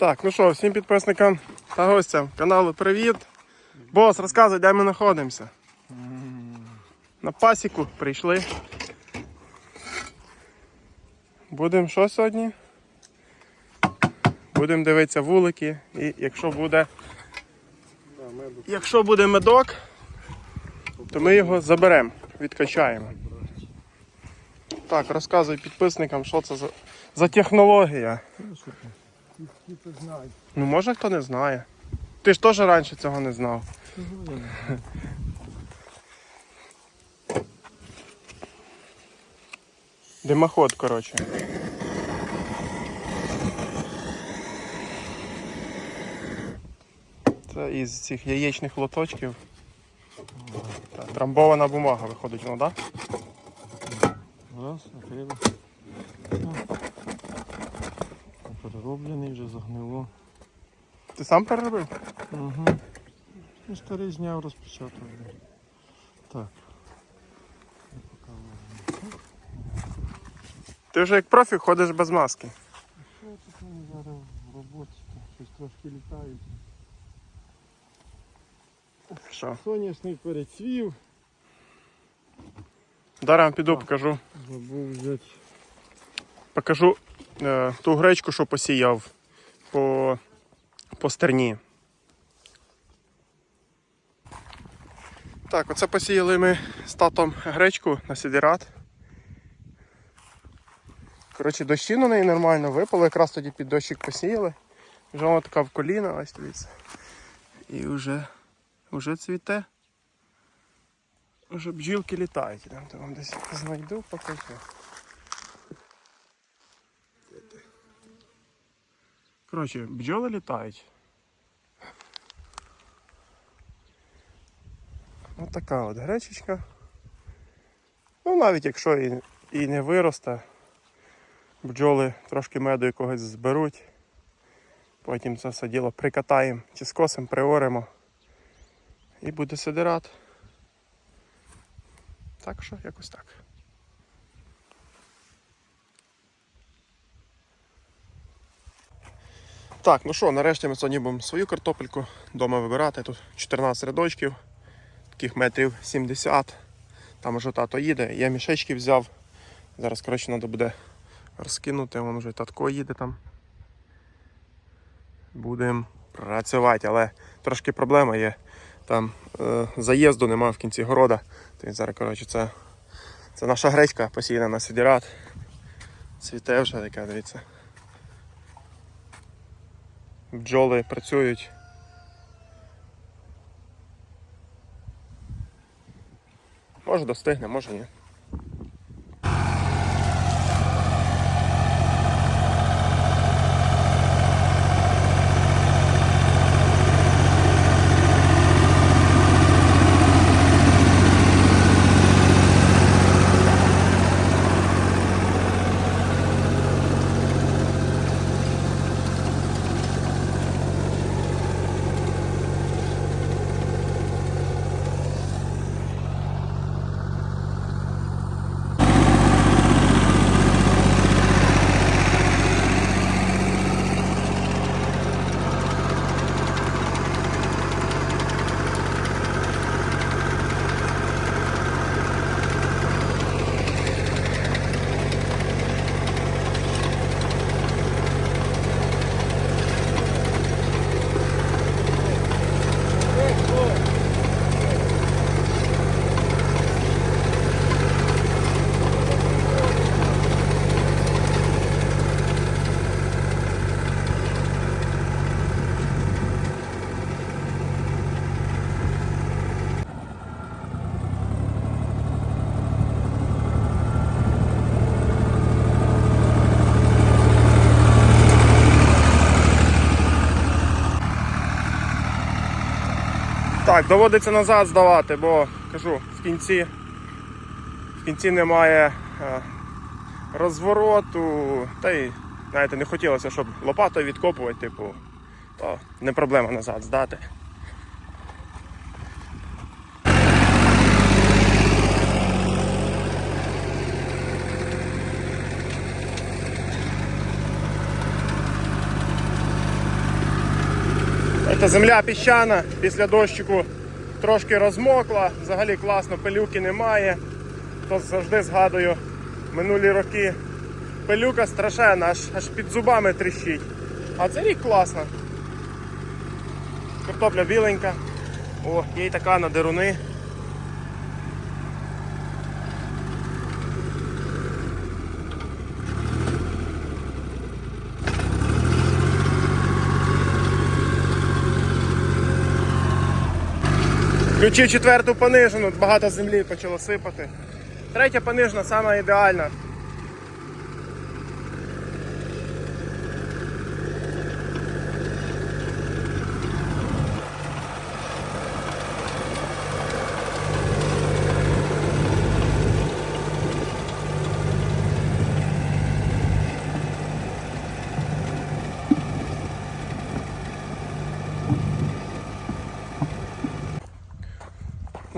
Так, ну що, всім підписникам та гостям каналу привіт. Бос, розказуй, де ми знаходимося. На пасіку прийшли. Будемо що сьогодні? Будемо дивитися вулики. І якщо буде. Якщо буде медок, то ми його заберемо, відкачаємо. Так, розказуй підписникам, що це за, за технологія. Ну може хто не знає. Ти ж теж раніше цього не знав. Димоход, коротше. Це із цих яєчних лоточків. Та, трамбована бумага виходить, ну так? Да? Раз, накрили. Перероблений вже загнило. Ти сам переробив? Угу. Ну, старий зняв, розпечатав. Так. Ти вже як профі ходиш без маски. Що тут вони зараз в роботі? Щось трошки літають. Що? Соняшник перецвів. Зараз піду покажу. Забув взяти. Покажу ту гречку, що посіяв по, по стерні. Так, оце посіяли ми з татом гречку на сідірат. Коротше, дощі на неї нормально випало, якраз тоді під дощик посіяли. Вже вона така в коліна, ось дивіться. І вже, вже цвіте. Вже бджілки літають. То вам десь знайду, покажу. Коротше, бджоли літають. Ось така от гречечка. Ну навіть якщо і, і не виросте, бджоли трошки меду якогось зберуть. Потім це все діло прикатаємо чи скосимо, приоримо. І буде сидират. Так що, якось так. Так, ну що, нарешті ми сьогодні будемо свою картопельку вдома вибирати. Тут 14 рядочків, таких метрів 70. Там уже тато їде. Я мішечки взяв. Зараз, коротше, треба буде розкинути. Вон вже татко їде там. Будемо працювати, але трошки проблема є. Там е, заїзду немає в кінці города. То він зараз, коротше, це, це наша гречка посіяна на сидірат. Цвіте вже така, дивіться. Бджоли працюють. Може достигне, може ні. Так, доводиться назад здавати, бо кажу, в кінці, в кінці немає е, розвороту. Та й знаєте, не хотілося, щоб лопатою відкопувати, типу, то не проблема назад здати. Земля піщана після дощику трошки розмокла, взагалі класно, пилюки немає. То завжди згадую минулі роки. Пилюка страшенна, аж, аж під зубами тріщить. А цей рік класно. Картопля біленька. О, є й така на деруни. Включив четверту понижену, багато землі почало сипати. Третя понижена сама ідеальна.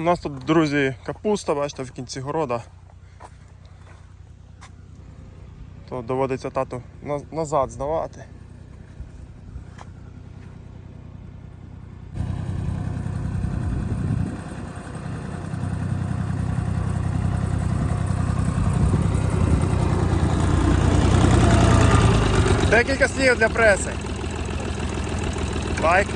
У нас тут, друзі, капуста, бачите, в кінці города. То доводиться тату назад здавати. Декілька слів для преси. Лайк.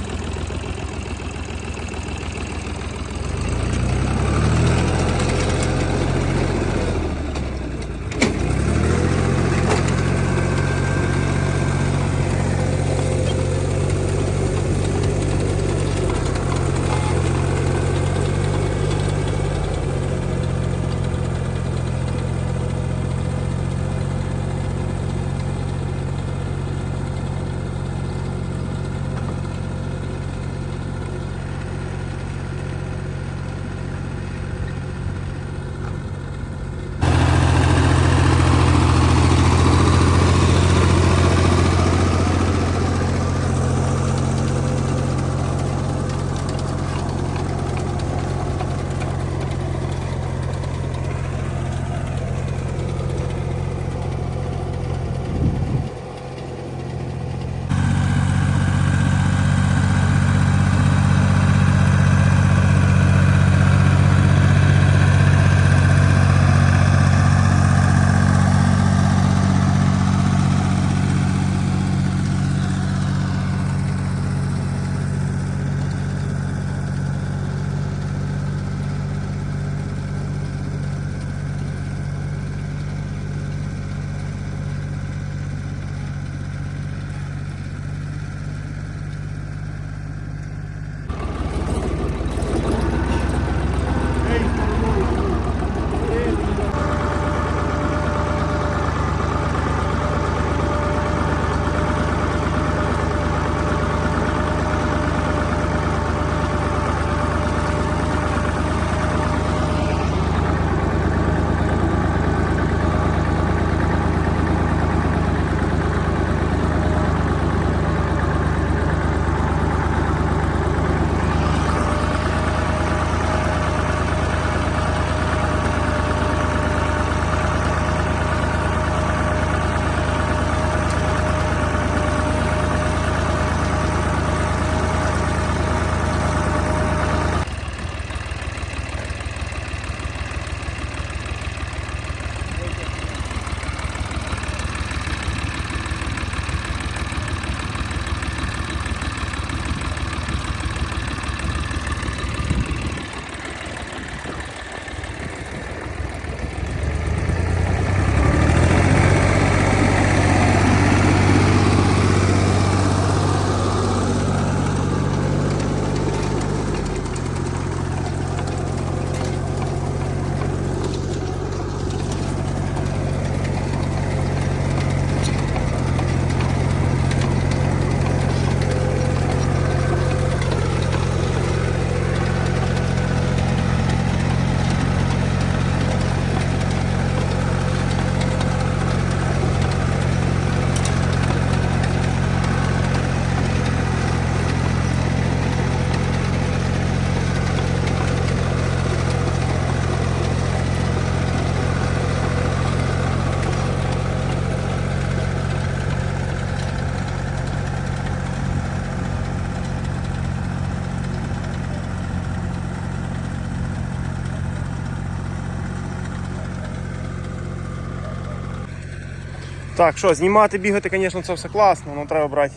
Так, що, знімати, бігати, звісно, це все класно, але треба брати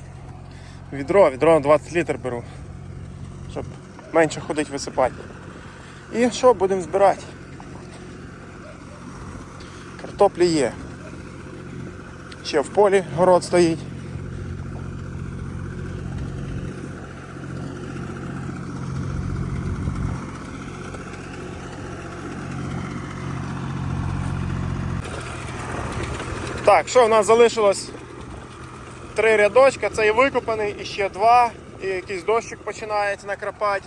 відро, відро на 20 літр беру. Щоб менше ходить висипати. І що, будемо збирати? Картоплі є. Ще в полі город стоїть. Так, що в нас залишилось три рядочка, це і викопаний, і ще два, і якийсь дощик починається накрапати.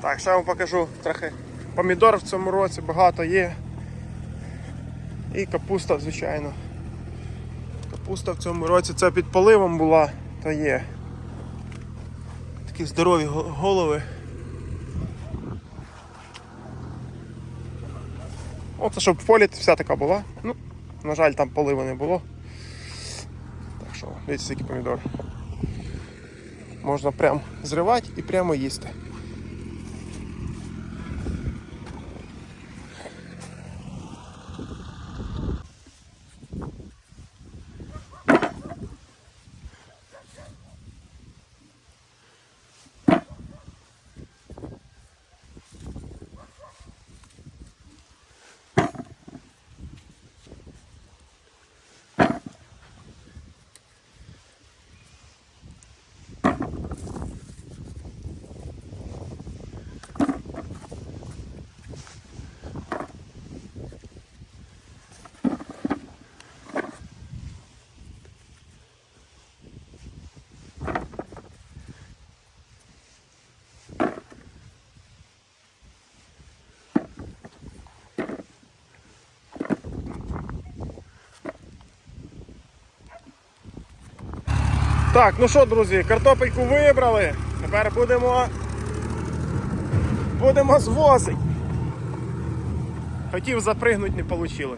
Так, ще вам покажу трохи помідор в цьому році багато є. І капуста, звичайно. Капуста в цьому році це під поливом була, то є. Такі здорові голови. Оце щоб в полі вся така була. Ну, на жаль, там поливу не було. Так що, дивіться, який помідор. Можна прям зривати і прямо їсти. Так, ну що, друзі, картопельку вибрали. Тепер будемо. Будемо звозити. Хотів запригнути, не вийшло.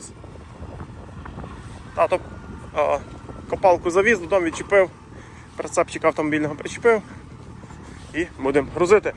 Тато а, копалку завіз, додому відчепив, прицепчик автомобільного причепив і будемо грузити.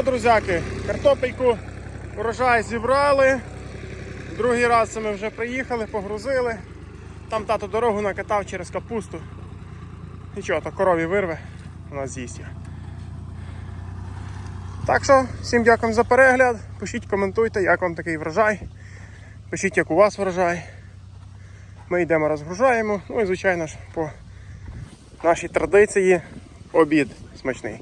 Все, друзяки, картопельку урожай зібрали. Другий раз ми вже приїхали, погрузили. Там тато дорогу накатав через капусту. Нічого, то корові вирве, вона з'їсть. Так що, всім дякую за перегляд. Пишіть, коментуйте, як вам такий врожай. Пишіть, як у вас врожай. Ми йдемо розгружаємо. Ну і звичайно ж по нашій традиції обід смачний.